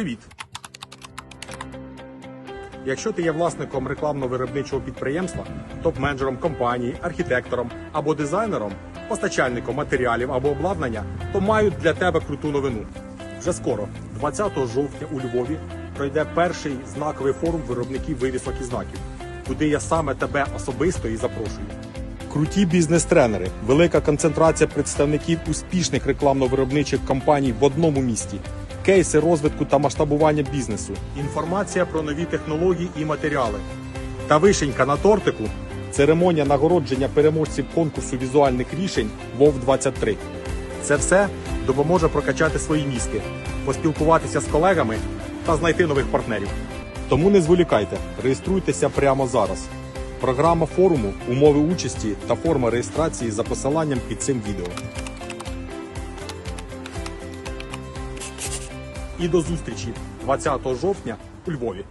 Привіт! Якщо ти є власником рекламно-виробничого підприємства, топ-менеджером компанії, архітектором або дизайнером, постачальником матеріалів або обладнання, то мають для тебе круту новину. Вже скоро, 20 жовтня у Львові, пройде перший знаковий форум виробників вивісок і знаків, куди я саме тебе особисто і запрошую. Круті бізнес-тренери, велика концентрація представників успішних рекламно-виробничих компаній в одному місті, кейси розвитку та масштабування бізнесу, інформація про нові технології і матеріали. Та вишенька на тортику церемонія нагородження переможців конкурсу візуальних рішень ВОВ 23 Це все допоможе прокачати свої мізки, поспілкуватися з колегами та знайти нових партнерів. Тому не зволікайте, реєструйтеся прямо зараз. Програма форуму, умови участі та форма реєстрації за посиланням під цим відео. І до зустрічі 20 жовтня у Львові.